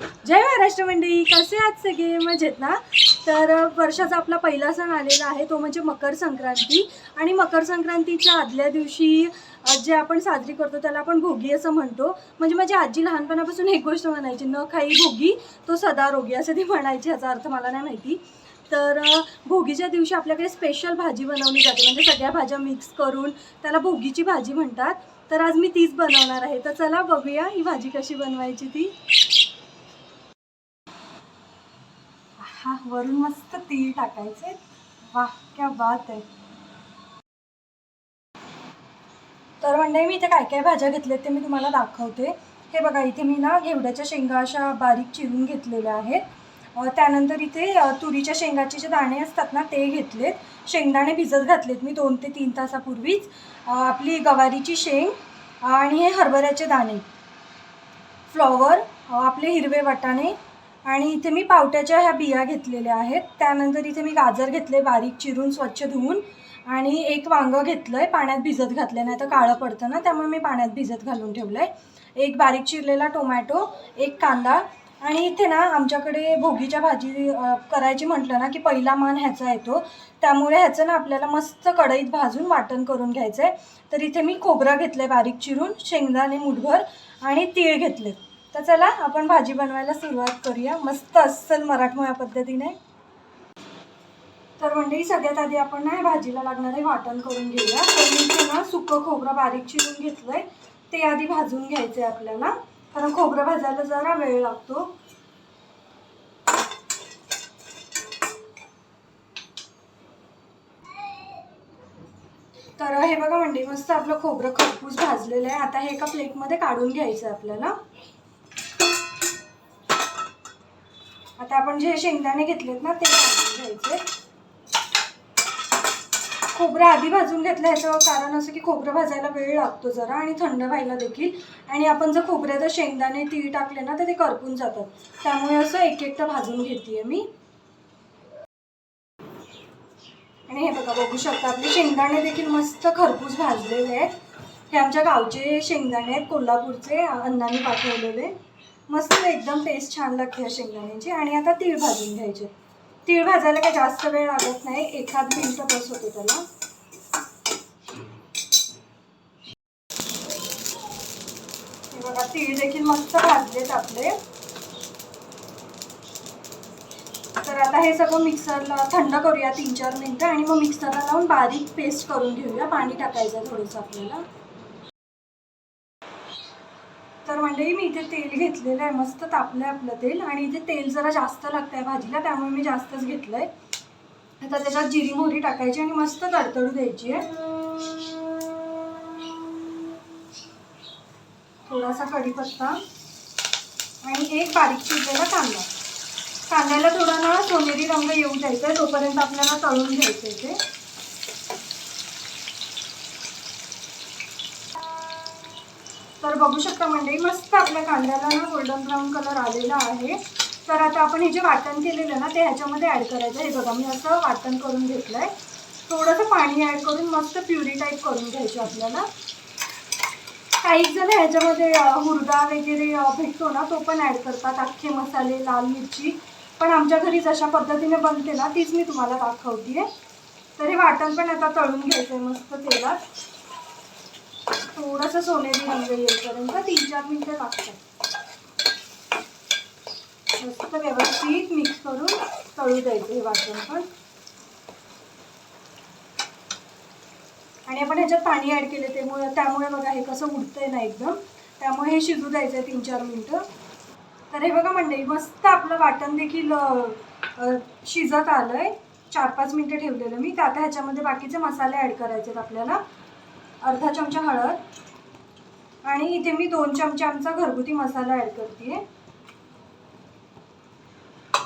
जय महाराष्ट्र मंडळी कसे आहात सगळे? मजेत ना? तर वर्षाचा आपला पहिला सण आलेला आहे तो म्हणजे मकर संक्रांती. आणि मकर संक्रांतीच्या आदल्या दिवशी जे आपण साजरी करतो त्याला आपण भोगी असं म्हणतो. म्हणजे माझी आजी लहानपणापासून एक गोष्ट म्हणायची न खाई भोगी तो सदा रोगी असं ती म्हणायची याचा अर्थ मला नाही माहिती. तर भोगीच्या दिवशी आपल्याकडे स्पेशल भाजी बनवली जाते. म्हणजे सगळ्या भाज्या मिक्स करून त्याला भोगीची भाजी म्हणतात. तर आज मी तीच बनवणार आहे. तर चला बघूया ही भाजी कशी बनवायची ती हा वरून मस्त तीळ टाकायचे वाह क्या बात आहे. तर म्हणजे मी इथे काय काय भाज्या घेतल्यात ते मी तुम्हाला दाखवते. हे बघा इथे मी ना घेवड्याच्या शेंगा अशा बारीक चिरून घेतलेल्या आहेत. त्यानंतर इथे तुरीच्या शेंगाचे जे दाणे असतात ना ते घेतलेत. शेंगदाणे भिजत घातलेत मी दोन ते तीन तासापूर्वीच. आपली गवारीची शेंग आणि हे हरभऱ्याचे दाणे. फ्लॉवर आपले हिरवे वाटाणे आणि इथे मी पावट्याच्या ह्या बिया घेतलेल्या आहेत. त्यानंतर इथे मी गाजर घेतले बारीक चिरून स्वच्छ धुवून. आणि एक वांगं घेतलं आहे पाण्यात भिजत घातलं नाही तर काळं पडतं ना त्यामुळे मी पाण्यात भिजत घालून ठेवलं आहे एक बारीक चिरलेला टोमॅटो एक कांदा. आणि इथे ना आमच्याकडे भोगीच्या भाजी करायची म्हटलं ना की पहिला मान ह्याचा येतो. त्यामुळे ह्याचं ना आपल्याला मस्त कढईत भाजून वाटण करून घ्यायचं आहे तर इथे मी खोबरं घेतलं आहे बारीक चिरून शेंगदाणे मुठभर आणि तीळ घेतले तर चला आपण भाजी बनवायला सुरुवात करूया. मस्त अस्सल मराठमोळ्या पद्धतीने. तर मंडळी सगळ्यात आधी आपण ना भाजीला लागणारे वाटण करून घेऊया. तर मी ते ना सुकं खोबरं बारीक चिरून घेतलंय. ते आधी भाजून घ्यायचंय आपल्याला. कारण खोबरं भाजायला जरा वेळ लागतो. तर हे बघा मंडळी मस्त आपलं खोबरं खरपूस भाजलेलं आहे. आता हे एका प्लेटमध्ये काढून घ्यायचं आहे आपल्याला. आता आपण जे शेंगदाणे घेतलेत ना ते भाजून घ्यायचे. खोबरं आधी भाजून घेतलं ह्याचं कारण असं की खोबरं भाजायला वेळ लागतो जरा आणि थंड व्हायला देखील. आणि आपण जर खोबऱ्यात शेंगदाणे तीळ टाकले ना तर ते करपून जातात. त्यामुळे असं एक एकटं भाजून घेते मी. आणि हे बघा बघू शकता आपले शेंगदाणे देखील मस्त खरपूस भाजलेले आहेत. हे आमच्या गावचे शेंगदाणे आहेत कोल्हापूरचे अण्णांनी पाठवलेले. मस्त एकदम टेस्ट छान लागते या शेंगदाण्याची. आणि आता तीळ भाजून घ्यायचे. तीळ भाजायला काही जास्त वेळ लागत नाही. एखाद मिनिट बस होते त्याला. हे बघा तीळ देखील मस्त भाजलेत आपले. तर आता हे सगळं मिक्सरला थंड करूया तीन चार मिनटं. आणि मग मिक्सरला लावून बारीक पेस्ट करून घेऊया. पाणी टाकायचं थोडंसं आपल्याला. तर मी इथे तेल घेतलेलं आहे. मस्त तापलं आहे आपलं तेल. आणि इथे तेल जरा जास्त लागतं आहे भाजीला त्यामुळे मी जास्तच घेतलं आहे आता त्याच्यात जिरी मोहरी टाकायची आणि मस्त तडतडू द्यायची आहे. थोडासा कढीपत्ता. आणि एक बारीक शिजलेला कांदा. कांद्याला थोडा ना सोनेरी रंग येऊ द्यायचा आहे तोपर्यंत आपल्याला तळून घ्यायचं आहे ते. तर बघू शकता मंडळी मस्त आपल्या कांद्याला ना गोल्डन ब्राऊन कलर आलेला आहे. तर आता आपण हे जे वाटण केलेलं ना ते ह्याच्यामध्ये ॲड करायचं. हे बघा मी असं वाटण करून घेतलं आहे थोडंसं पाणी ॲड करून मस्त प्युरी टाईप करून घ्यायची आपल्याला. काही जण ह्याच्यामध्ये हुरडा वगैरे भेटतो ना तो पण ॲड करतात. अख्खे मसाले लाल मिरची. पण आमच्या घरी जशा पद्धतीने बनते ना तीच मी तुम्हाला दाखवते तर हे वाटण पण आता तळून घ्यायचं आहे मस्त तेलात. थोडंसं सोनेरी रंग येईपर्यंत तीन चार मिनटं लागतात. मस्त व्यवस्थित मिक्स करून तळू द्यायचं हे वाटण पण. आणि आपण ह्याच्यात पाणी ॲड केले त्यामुळे त्यामुळे बघा हे कसं उडतंय ना एकदम. त्यामुळे हे शिजू द्यायचं आहे तीन चार मिनटं. तर हे बघा मंडळी मस्त आपलं वाटण देखील शिजत आलं आहे चार पाच मिनटं ठेवलेलं मी. तर आता ह्याच्यामध्ये बाकीचे मसाले ॲड करायचे आहेत आपल्याला. अर्धा चमचा हळद आणि इथे मी दोन चमचे आमचा घरगुती मसाला ॲड करते.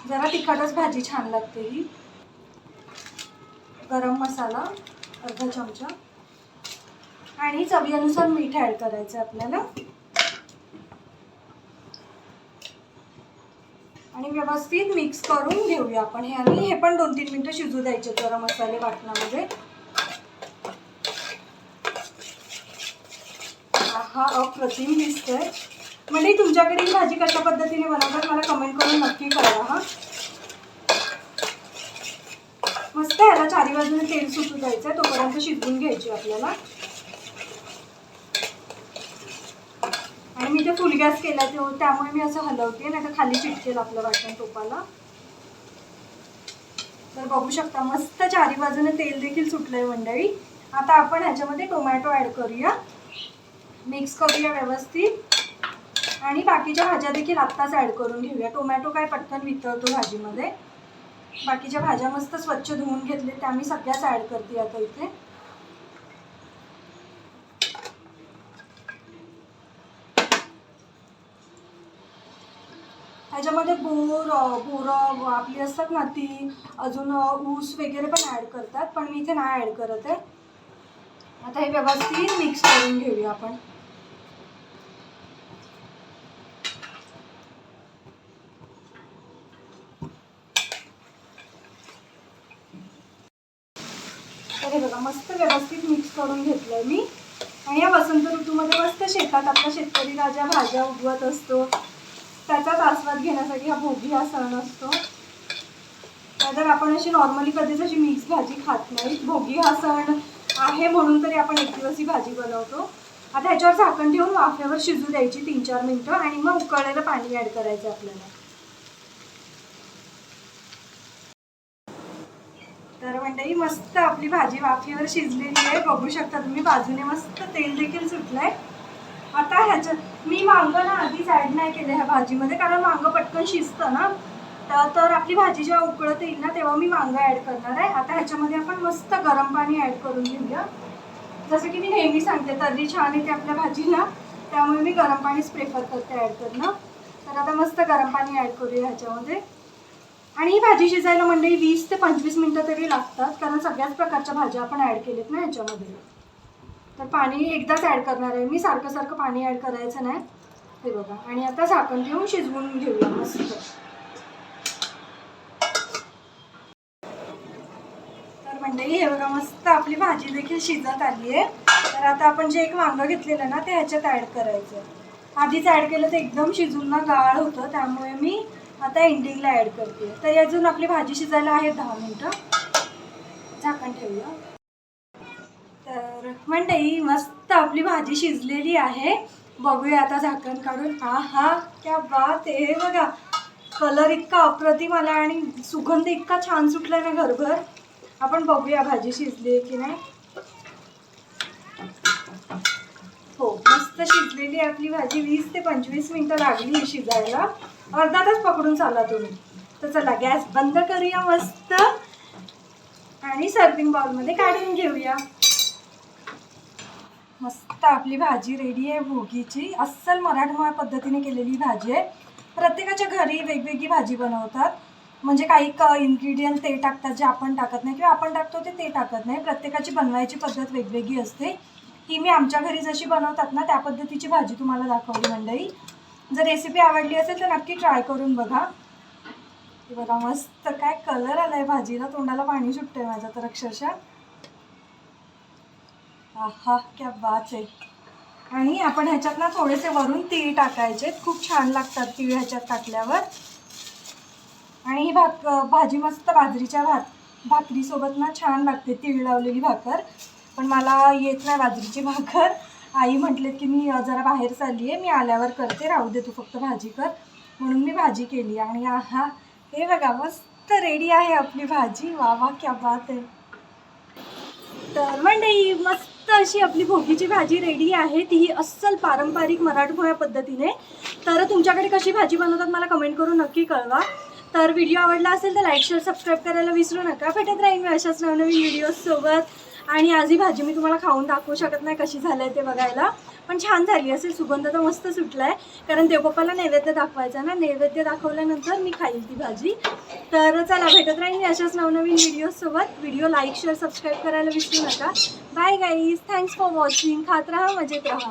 जरा तिखटच भाजी छान लागते ही. गरम मसाला अर्धा चमचा. आणि चवीनुसार मीठ ॲड करायचं आहे आपल्याला. आणि व्यवस्थित मिक्स करून घेऊया आपण. हे आणि हे पण दोन तीन मिनटं शिजू द्यायचे गरम मसाले वाटणामध्ये हा अप्रतिम दिसतोय म्हणजे तुमच्याकडे ही भाजी कशा पद्धतीने बनवतात मला कमेंट करून नक्की कळवा हा. मस्त ह्याला चारी बाजूने तेल सुटू द्यायचं तोपर्यंत शिजवून घ्यायची आपल्याला. आणि मी ते फुल गॅस केला ते त्यामुळे मी असं हलवते नाही तर खाली चिटकेल आपलं वाटण टोपाला तर बघू शकता मस्त चारी बाजूने तेल देखील सुटलंय मंडळी. आता आपण ह्याच्यामध्ये टोमॅटो ॲड करूया. मिक्स करूया व्यवस्थित. आणि बाकीच्या भाज्या देखील आत्ताच ॲड करून घेऊया. टोमॅटो काय पटकन वितळतो भाजीमध्ये. बाकीच्या भाज्या मस्त स्वच्छ धुवून घेतले त्या मी सगळ्याच ॲड करते आता इथे. ह्याच्यामध्ये बोर बोरं आपली असतात ना ती अजून ऊस वगैरे पण ॲड करतात पण मी इथे नाही ॲड करत आहे. आता हे व्यवस्थित मिक्स करून घेऊया आपण. हे बघा मस्त व्यवस्थित मिक्स करून घेतलंय मी. आणि या वसंत ऋतूमध्ये मस्त शेतात आपला शेतकरी राजा भाज्या उगवत असतो. त्याचाच आस्वाद घेण्यासाठी हा भोगी हा सण असतो. तर आपण अशी नॉर्मली कधीच अशी मिक्स भाजी खात नाही भोगी हा सण आहे म्हणून तरी आपण एक दिवस ही भाजी बनवतो. आता ह्याच्यावर झाकण ठेवून वाफेवर शिजू द्यायची तीन चार मिनटं आणि मग उकळलेलं पाणी ॲड करायचं आपल्याला तर मंडळी मस्त आपली भाजी वाफेवर शिजलेली आहे. बघू शकता तुम्ही बाजूने मस्त तेल देखील सुटलंय. आता ह्याच्यात मी मांग ना आधीच ॲड नाही केलं ह्या भाजीमध्ये कारण मांग पटकन शिजतं ना. तर तर आपली भाजी जेव्हा उकळत येईल ना तेव्हा मी मांग ॲड करणार आहे. आता ह्याच्यामध्ये आपण मस्त गरम पाणी ॲड करून घेऊया. जसं की मी नेहमी सांगते तर्री छान येते आपल्या भाजीला. त्यामुळे मी गरम पाणीच प्रेफर करते ॲड करणं. तर आता मस्त गरम पाणी ॲड करूया ह्याच्यामध्ये. आणि ही भाजी शिजायला मंडळी वीस ते पंचवीस मिनटं तरी लागतात कारण सगळ्याच प्रकारच्या भाज्या आपण ॲड केलेत ना याच्यामध्ये. तर पाणी एकदाच ॲड करणार आहे. मी सारखं सारखं पाणी ॲड करायचं नाही. हे बघा. आणि आता झाकण ठेवून शिजवून घेऊया मस्त. तर मंडळी हे बघा मस्त आपली भाजी देखील शिजत आली आहे. तर आता आपण जे एक वांगं घेतलेलं ना ते ह्याच्यात ॲड करायचं. आधीच ॲड केलं तर एकदम शिजून ना गाळ होतं त्यामुळे मी आता एंडिंगला ॲड करते. तर अजून आपली भाजी शिजायला आहे दहा मिनटं. झाकण ठेवूया. तर मंडई मस्त आपली भाजी शिजलेली आहे. बघूया आता झाकण काढून. हा हा क्या बात आहे. हे बघा कलर इतका अप्रतिम आला आणि सुगंध इतका छान सुटला ना घरभर. आपण बघूया भाजी शिजली की नाही. हो मस्त शिजलेली आहे आपली भाजी. वीस ते पंचवीस मिनटं लागली शिजायला. अर्धा तास पकडून चालला तुम्ही. तर चला गॅस बंद करूया मस्त. आणि सर्विंग बाउलमध्ये काढून घेऊया. मस्त आपली भाजी रेडी आहे भोगीची. अस्सल मराठमोळ्या पद्धतीने केलेली भाजी आहे. प्रत्येकाच्या घरी वेगवेगळी भाजी बनवतात. म्हणजे काही क इन्ग्रेडियंट ते टाकतात जे आपण टाकत नाही. किंवा आपण टाकतो ते ते टाकत नाही. प्रत्येकाची बनवायची पद्धत वेगवेगळी असते. ही मी आमच्या घरी जशी बनवतात ना त्या पद्धतीची भाजी तुम्हाला दाखवली मंडळी. जर रेसिपी आवडली असेल तर नक्की ट्राय करून बघा. बघा मस्त काय कलर आला आहे भाजीला. तोंडाला पाणी सुटतंय माझं तर अक्षरशः. आहा क्या बात आहे. आणि आपण ह्याच्यात ना थोडेसे वरून तीळ टाकायचे. खूप छान लागतात तीळ ह्याच्यात टाकल्यावर. आणि ही भाक भाजी मस्त बाजरीच्या भात भाकरीसोबत ना छान लागते तीळ लावलेली भाकर. पण मला येत नाही बाजरीची भाकर. आई म्हटलेत की मी जरा बाहेर चालली आहे मी आल्यावर करते राहू दे तू फक्त भाजी कर. म्हणून मी भाजी केली आणि आहा हे बघा मस्त रेडी आहे आपली भाजी. वा वा क्या बात आहे. तर मंडई मस्त अशी आपली भोगीची भाजी रेडी आहे. ती ही अस्सल पारंपरिक मराठमोळ्या पद्धतीने. तर तुमच्याकडे कशी भाजी बनवतात मला कमेंट करून नक्की कळवा. तर व्हिडिओ आवडला असेल तर लाईक शेअर सबस्क्राईब करायला विसरू नका. भेटत राहील मी अशाच नवनवीन व्हिडिओजसोबत आणि आज ही भाजी मी तुम्हाला खाऊन दाखवू शकत नाही कशी झाली आहे ते बघायला. पण छान झाली असेल. सुगंध तर मस्त सुटला आहे कारण देवबाप्पाला नैवेद्य दाखवायचा ना. नैवेद्य दाखवल्यानंतर मी खाईल ती भाजी. तर चला भेटत राहील मी अशाच नवनवीन व्हिडिओसोबत व्हिडिओ लाईक शेअर सबस्क्राईब करायला विसरू नका. Bye guys thanks for watching खात राहा मजेत राहा.